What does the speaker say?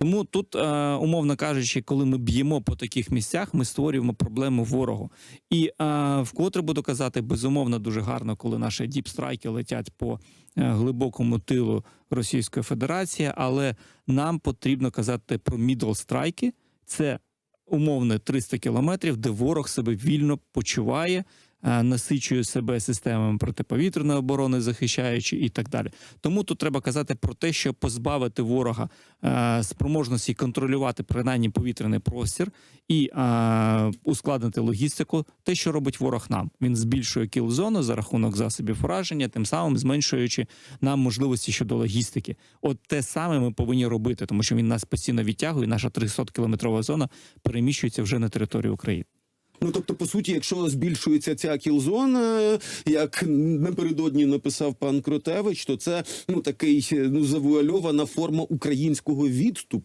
Тому тут, е, умовно кажучи, коли ми б'ємо по таких місцях, ми створюємо проблему ворогу. І е, вкотре буду казати, безумовно, дуже гарно, коли наші діпстрайки летять по е, глибокому тилу Російської Федерації, але нам потрібно казати про мідл-страйки. Це умовно 300 кілометрів, де ворог себе вільно почуває, насичує себе системами протиповітряної оборони, захищаючи і так далі. Тому тут треба казати про те, що позбавити ворога е, спроможності контролювати принаймні повітряний простір і е, ускладнити логістику. Те, що робить ворог нам, він збільшує кіл-зону за рахунок засобів ураження, тим самим зменшуючи нам можливості щодо логістики. От те саме ми повинні робити, тому що він нас постійно відтягує. Наша 300 кілометрова зона переміщується вже на територію України. Ну тобто, по суті, якщо збільшується ця кілзона, як напередодні написав пан Кротевич, то це ну такий ну завуальована форма українського відступу.